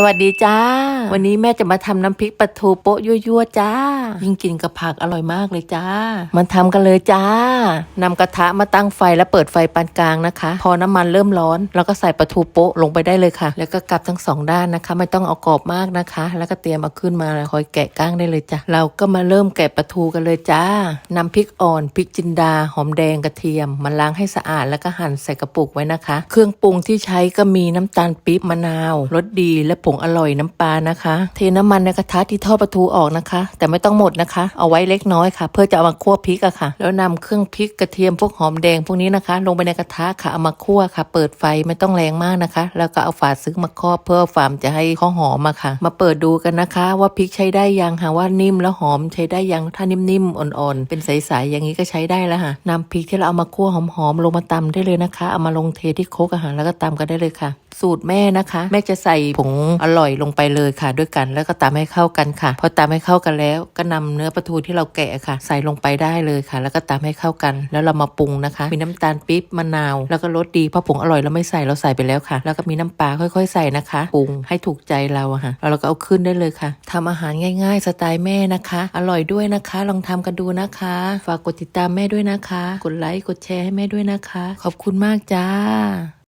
สวัสดีจ้า วันนี้แม่จะมาทำน้ำพริกปลาทูโป๊ะยั่วๆจ้า ยิ่งกินกับผักอร่อยมากเลยจ้า มันทำกันเลยจ้านำกระทะมาตั้งไฟแล้วเปิดไฟปานกลางนะคะ พอน้ำมันเริ่มร้อนเราก็ใส่ปลาทูโป๊ะลงไปได้เลยค่ะ แล้วก็กลับทั้งสองด้านนะคะ ไม่ต้องเอากรอบมากนะคะ แล้วก็เตรียมเอาขึ้นมาคอยแกะก้างได้เลยจ้ะเราก็มาเริ่มแกะปลาทูกันเลยจ้านำพริกอ่อนพริกจินดาหอมแดงกระเทียมมาล้างให้สะอาดแล้วก็หั่นใส่กระปุกไว้นะคะ เครื่องปรุงที่ใช้ก็มีน้ำตาลปี๊บมะนาวรสดีและผงอร่อยน้ำปลานะคะ เทน้ำมันในกระทะที่ทอดปลาทูออกนะคะ แต่ไม่ต้องหมดนะคะ เอาไว้เล็กน้อยค่ะ เพื่อจะเอามาคั่วพริกอะค่ะ แล้วนำเครื่องพริกกระเทียมพวกหอมแดงพวกนี้นะคะ ลงไปในกระทะค่ะเอามาคั่วค่ะ เปิดไฟไม่ต้องแรงมากนะคะ แล้วก็เอาฝาซึ้งมาครอบเพื่อฟามจะให้เขาหอมอะค่ะ มาเปิดดูกันนะคะ ว่าพริกใช้ได้ยังหาว่านิ่มแล้วหอมใช้ได้ยังถ้านิ่มๆอ่อนๆเป็นใสๆอย่างนี้ก็ใช้ได้แล้วค่ะนำพริกที่เราเอามาคั่วหอมๆลงมาตำได้เลยนะคะเอามาลงเทที่โคกอาหารแล้วก็ตำกันได้เลยค่ะ สูตรแม่นะคะ แม่จะใส่ผงอร่อยลงไปเลยค่ะ ด้วยกันแล้วก็ตำให้เข้ากันค่ะ พอตำให้เข้ากันแล้วก็นำเนื้อปลาทูที่เราแกะค่ะ ใส่ลงไปได้เลยค่ะ แล้วก็ตำให้เข้ากัน แล้วเรามาปรุงนะคะ มีน้ำตาลปี๊บมะนาว แล้วก็รสดีเพราะผงอร่อยเราไม่ใส่เราใส่ไปแล้วค่ะ แล้วก็มีน้ำปลาค่อยๆ ใส่นะคะปรุงให้ถูกใจเราอะค่ะแล้วเราก็เอาขึ้นได้เลยค่ะทำอาหารง่าย ๆ สไตล์แม่นะคะ อร่อยด้วยนะคะ ลองทำกันดูนะคะ ฝากกดติดตามแม่ด้วยนะคะ กดไลค์กดแชร์ให้แม่ด้วยนะคะ ขอบคุณมากจ้า